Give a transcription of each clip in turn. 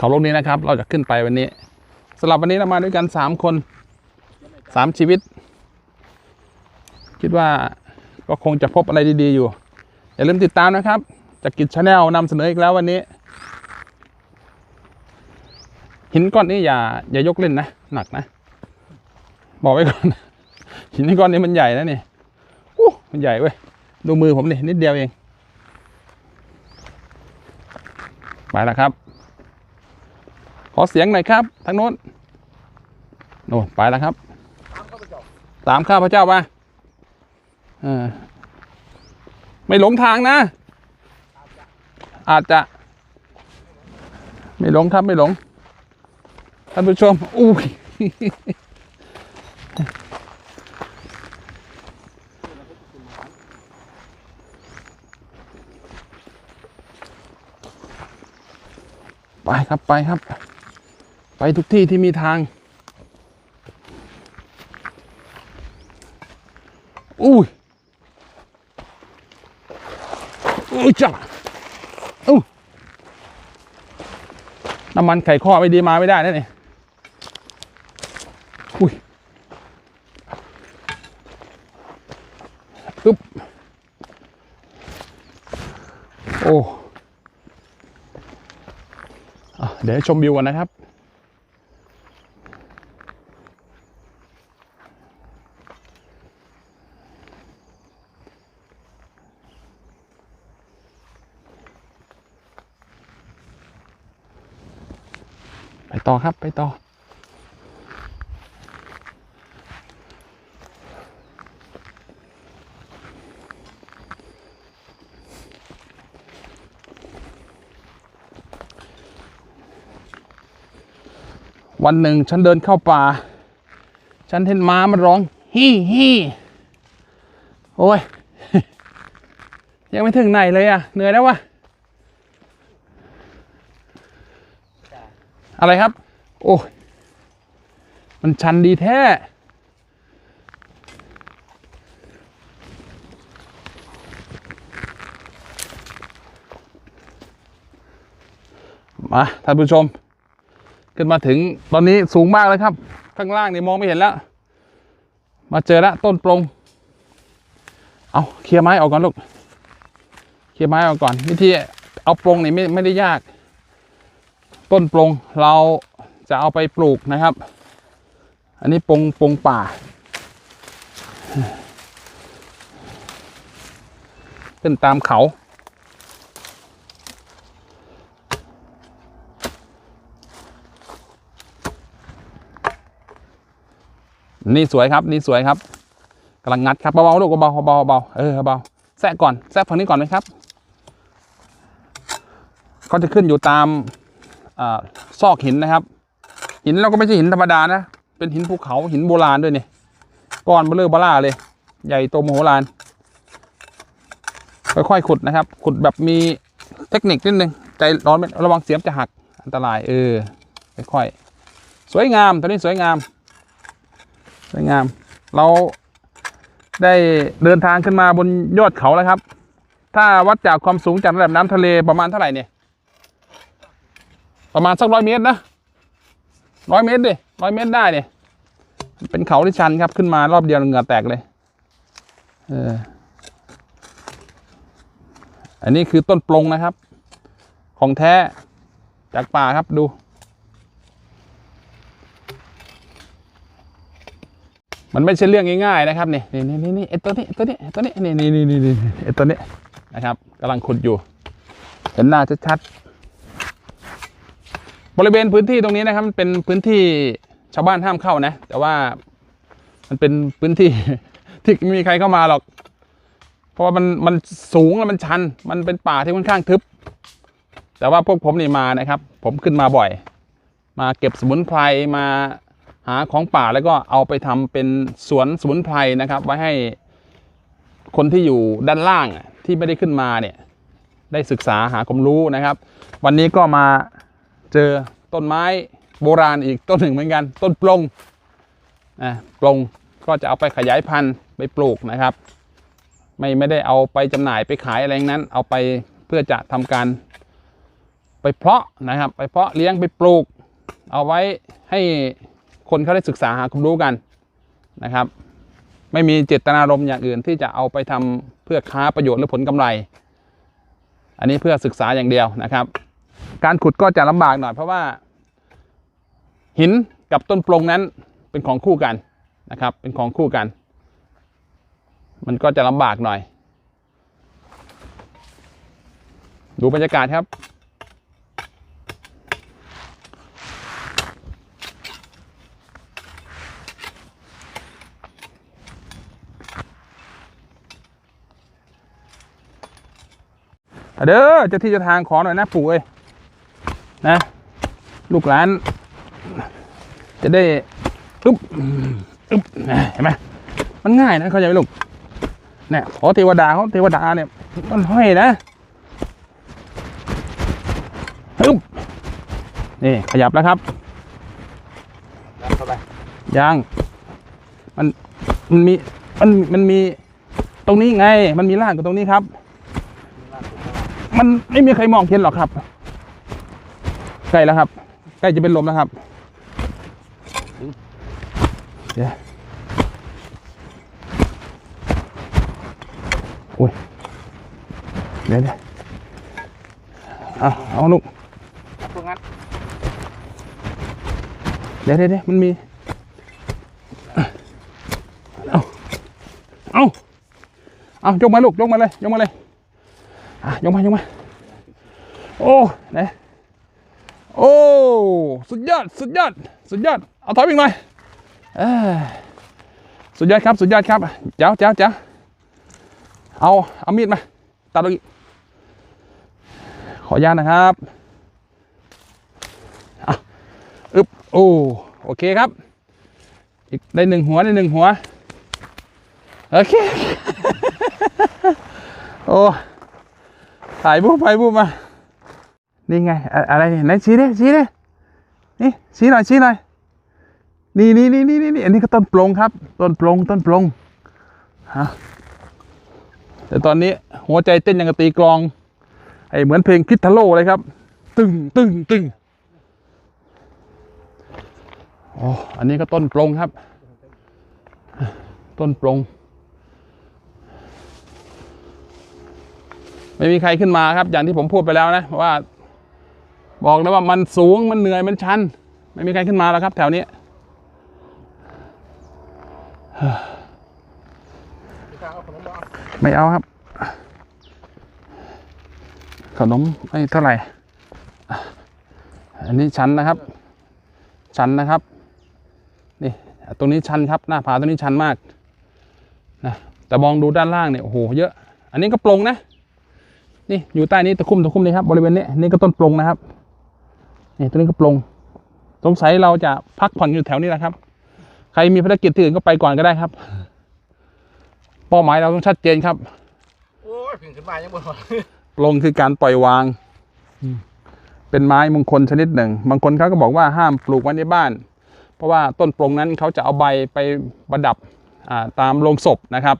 เขาลูกนี้นะครับ เราจะขึ้นไปวันนี้สำหรับวันนี้เรามาด้วยกันสามคนสามชีวิต คิดว่าก็คงจะพบอะไรดีๆอยู่ อย่าลืมติดตามนะครับจากกิจชาแนลนำเสนออีกแล้ววันนี้ หินก้อนนี้อย่าอย่ายกเล่นนะ หนักนะ บอกไว้ก่อน หินก้อนนี้มันใหญ่นะนี่อู้มันใหญ่เว้ยดูมือผมนี่นิดเดียวเอง ไปแล้วครับ อเสียงหน่อยครับทางโน้นโน่ไปแล้วครับ ตามข้าพเจ้ามาไม่หลงทางนะ อาจจะ ไม่หลงครับไม่หลง ท่านผู้ชมอู้ยไปครับไปครับ ไปทุกที่ที่มีทาง อุ้ยอุ้ยจ้าอู้น้ำมันไข่ข้อไม่ดีมาไม่ได้นะนี่อุ้ยอึ๊บ โอ้อเดี๋ยวชมวิวกันนะครับ ต่อครับไปต่อ วันหนึ่งฉันเดินเข้าป่า ฉันเห็นม้ามันร้องฮี่ฮี่โอ้ย ยังไม่ถึงไหนเลยอะ เหนื่อยแล้ววะอะไรครับ โอ้ยมันชันดีแท้ มาท่านผู้ชม ขึ้นมาถึงตอนนี้สูงมากเลยครับ ข้างล่างนี่มองไม่เห็นแล้ว มาเจอแล้วต้นปลงเอาเคลียร์ไม้ออกก่อนลูก เคลียร์ไม้ออกก่อนวิธีเอาปลงนี่ไม่ไม่ได้ยาก ต้นปลงเรา จะเอาไปปลูกนะครับ อันนี้ปงปงป่า ขึ้นตามเขา นี่สวยครับ นี่สวยครับกำลังงัดครับเบาๆลูกเบาๆเบาๆเบาเออเบาแซะก่อนแซะฝั่งนี้ก่อนไหมครับเขาจะขึ้นอยู่ตามอซอกหินนะครับ หินเราก็ไม่ใช่หินธรรมดานะ เป็นหินภูเขาหินโบราณด้วยนี่ก้อนเบลเลอร์บล่าเลย ใหญ่โตมโหฬารค่อยๆขุดนะครับ ขุดแบบมีเทคนิคนิดนึงใจร้อนระวังเสียมจะหักอันตรายเออค่อยๆสวยงามตัวนี้สวยงาม สวยงาม เราได้เดินทางขึ้นมาบนยอดเขาแล้วครับ ถ้าวัดจากความสูงจากระดับน้ำทะเลประมาณเท่าไหร่เนี่ย ประมาณสักร้อยเมตรนะ ร้อยเมตรดิร้อยเมตรได้เนี่ยเป็นเขาที่ชันครับขึ้นมารอบเดียวเหงื่อแตกเลย เออ อันนี้คือต้นปลงนะครับ ของแท้จากป่าครับดู มันไม่ใช่เรื่องง่ายๆนะครับนี่นี่นี่นี่ไอตัวนี้ไอ้ตัวนี้ตัวนี้นี่นี่นี่นี่นี่ไอตัวนี้นะครับกำลังขุดอยู่ เห็นหน้าชัดๆ บริเวณพื้นที่ตรงนี้นะครับมันเป็นพื้นที่ชาวบ้านห้ามเข้านะ แต่ว่ามันเป็นพื้นที่ที่ไม่มีใครเข้ามาหรอก เพราะว่ามันมันสูงแล้วมันชัน มันเป็นป่าที่ค่อนข้างทึบ แต่ว่าพวกผมนี่มานะครับ ผมขึ้นมาบ่อย มาเก็บสมุนไพรมาหาของป่าแล้วก็เอาไปทำเป็นสวนสมุนไพรนะครับ ไว้ให้คนที่อยู่ด้านล่างที่ไม่ได้ขึ้นมาเนี่ย ได้ศึกษาหาความรู้นะครับ วันนี้ก็มา เจอต้นไม้โบราณอีกต้นหนึ่งเหมือนกันต้นปลงนะปลงก็จะเอาไปขยายพันธุ์ไปปลูกนะครับ ไม่ไม่ได้เอาไปจำหน่ายไปขายอะไรนั้น เอาไปเพื่อจะทำการ ไปเพาะนะครับ ไปเพาะเลี้ยงไปปลูก เอาไว้ให้คนเขาได้ศึกษาหาความรู้กันนะครับ ไม่มีเจตนารมณ์อย่างอื่นที่จะเอาไปทำเพื่อค้าประโยชน์หรือผลกำไร อันนี้เพื่อศึกษาอย่างเดียวนะครับ การขุดก็จะลำบากหน่อยเพราะว่า หินกับต้นปลงนั้นเป็นของคู่กันนะครับ เป็นของคู่กัน มันก็จะลำบากหน่อย ดูบรรยากาศครับเด้อเจะที่เจะทางขอหน่อยนะปู่เอ้ย ลูกหลาน จะได้อึ๊บอึ๊บเห็นไหมมันง่ายนะ เข้าใจไหมลูกเนี่ยขอเทวดาเขาเทวดาเนี่ย มันห้อยนะอึ๊บนี่ขยับแล้วครับเข้าไปยังมันมันมีมันมันมีตรงนี้ไง มันมีรากกับตรงนี้ครับ มันไม่มีใครมองเห็นหรอกครับใกล้แล้วครับ ใกล้จะเป็นลมแล้วครับเดี๋ยวโอ้ยเดี๋ยวเดี๋ยวเอาเอาลูกพวกนั้นเดี๋ยวเดี๋ยวเดี๋ยวมันมีเอาเอาเอายกมาลูกยกมาเลยยกมาเลยอะยกมายกมาโอ้ไหนโอ้ สุดยอด สุดยอด สุดยอด เอาถอยวิ่งหน่อยสุดยอดครับ สุดยอดครับ เจ้าเจ้าเจ้าเอา เอามีดมา ตัดลงอีกขออนุญาตนะครับอึ๊บโอ้โอเคครับ อีกได้หนึ่งหัวได้หนึ่งหัว โอเค โอ้ถ่ายบูบไปบูบมา นี่ไงอะอะไรเนี่ยไหนชี้ดิชี้ดิ นี่ชี้หน่อยชี้หน่อยนี่นี่นี่นี่นี่อันนี้ก็ต้นปลงครับ ต้นปลงต้นปลงฮะแต่ตอนนี้หัวใจเต้นอย่างกับตีกลอง ไอเหมือนเพลงคิดทะโลเลยครับ ตึงตึงตึงโอ้อันนี้ก็ต้นปลงครับ ต้นปลง ไม่มีใครขึ้นมาครับ อย่างที่ผมพูดไปแล้วนะว่า บอกแล้วว่ามันสูงมันเหนื่อยมันชัน ไม่มีใครขึ้นมาแล้วครับ แถวนี้ไม่เอาครับ ขนมไม่เท่าไหร่ อันนี้ชันนะครับ ชันนะครับ นี่ตรงนี้ชันครับ หน้าผาตรงนี้ชันมากนะแต่มองดูด้านล่างเนี่ยโอ้โหเยอะ อันนี้ก็ปลงนะ นี่อยู่ใต้นี้ตะคุ่มตะคุ่มเลยครับบริเวณนี้นี่ก็ต้นปลงนะครับ นี่ตัวนี้ก็ปลงสงสัยเราจะพักผ่อนอยู่แถวนี้แหละครับ ใครมีภารกิจที่อื่นก็ไปก่อนก็ได้ครับ เป้าหมายเราต้องชัดเจนครับโอ้ยเพิ่งขึ้นมายังบ่พอปลงคือการปล่อยวาง เป็นไม้มงคลชนิดหนึ่ง บางคนเขาก็บอกว่าห้ามปลูกไว้ในบ้าน เพราะว่าต้นปลงนั้นเขาจะเอาใบไปประดับอ่าตามโลงศพนะครับ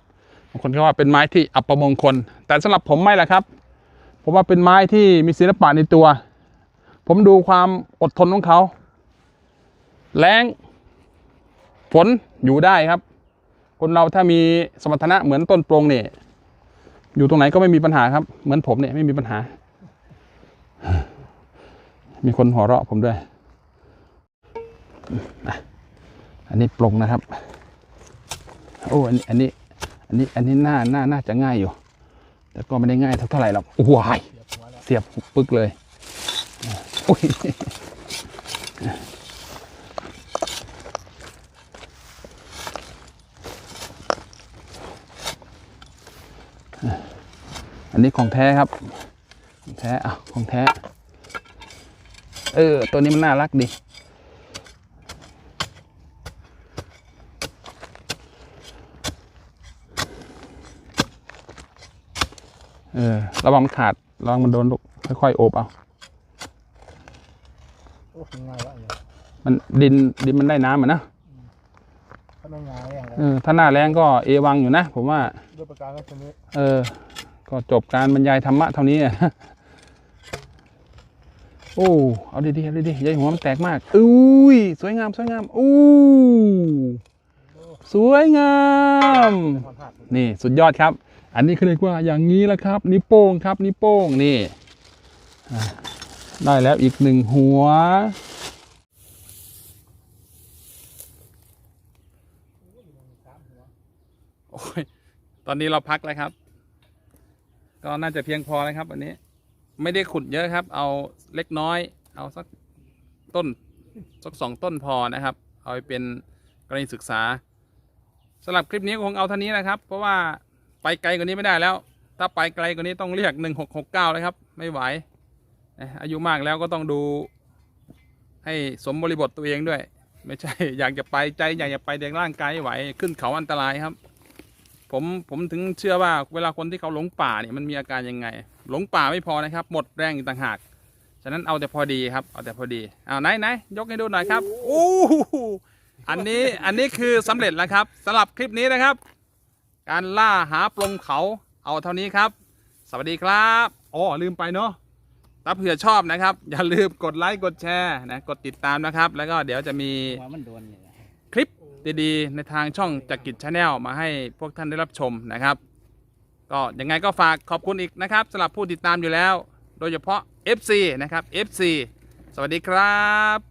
บางคนเขาว่าเป็นไม้ที่อัปมงคล แต่สำหรับผมไม่ละครับ ผมว่าเป็นไม้ที่มีศิลปะในตัว ผมดูความอดทนของเขา แรงฝนอยู่ได้ครับ คนเราถ้ามีสมรรถนะเหมือนต้นโปลงเนี่ยอยู่ตรงไหนก็ไม่มีปัญหาครับ เหมือนผมเนี่ยไม่มีปัญหา มีคนหัวเราะผมด้วย อันนี้ปลงนะครับ โอ้อันนี้อันนี้ อันนี้ อันนี้น่าน่าน่าจะง่ายอยู่ แต่ก็ไม่ได้ง่ายเท่าไหร่หรอกโอ้ยเสียบปึกเลย โอ้ยอันนี้ของแท้ครับ ของแท้อะของแท้ เออ ตัวนี้มันน่ารักดี เออ ระวังมันขาด ระวังมันโดนลูก ค่อยๆโอบเอา โอ้ยง่ายวะเนี่ยมันดินดินมันได้น้ำอะนะถ้าไม่ง่ายอย่างไรเออถ้าหน้าแรงก็เอวังอยู่นะ ผมว่า ด้วยประการลักษณะนี้เออ ก็จบการบรรยายธรรมะเท่านี้อะโอ้ เอาดีๆเอาดีๆอย่าให้หัวมันแตกมาก อุ้ย สวยงาม สวยงาม อู้ สวยงามความพลาดนี่สุดยอดครับ อันนี้เขาเรียกว่าอย่างนี้แหละครับ นิ้วโป้งครับ นิ้วโป้งนี่อะ ได้แล้วอีกหนึ่งหัว โอ้ย ตอนนี้เราพักแล้วครับ ก็น่าจะเพียงพอแล้วครับวันนี้ ไม่ได้ขุดเยอะครับ เอาเล็กน้อย เอาสักต้น สักสองต้นพอนะครับ เอาไปเป็นกรณีศึกษาสำหรับคลิปนี้คงเอาเท่านี้นะครับ เพราะว่าไปไกลกว่านี้ไม่ได้แล้ว ถ้าไปไกลกว่านี้ต้องเรียกหนึ่งหกหกเก้าเลยครับ ไม่ไหว อายุมากแล้วก็ต้องดู ให้สมบริบทตัวเองด้วย ไม่ใช่ อยากจะไปใจอยากจะไปแต่ร่างกายไม่ไหวขึ้นเขาอันตรายครับ ผมผมถึงเชื่อว่าเวลาคนที่เขาหลงป่าเนี่ยมันมีอาการยังไง หลงป่าไม่พอนะครับ หมดแรงอีกต่างหากฉะนั้นเอาแต่พอดีครับ เอาแต่พอดีเอาไหนไหนยกให้ดูหน่อยครับโอ้โหอันนี้อันนี้คือสำเร็จแล้วครับสำหรับคลิปนี้นะครับ การล่าหาปลงเขาเอาเท่านี้ครับ สวัสดีครับอ๋อลืมไปเนาะ ถ้าเผื่อชอบนะครับ อย่าลืมกดไลค์กดแชร์นะกดติดตามนะครับ แล้วก็เดี๋ยวจะมีหัวมันโดนนี่แหละคลิปดีๆ ในทางช่องจักริดชาแนลมาให้พวกท่านได้รับชมนะครับ ก็ยังไงก็ฝากขอบคุณอีกนะครับสำหรับผู้ติดตามอยู่แล้ว โดยเฉพาะ FC นะครับ FC สวัสดีครับ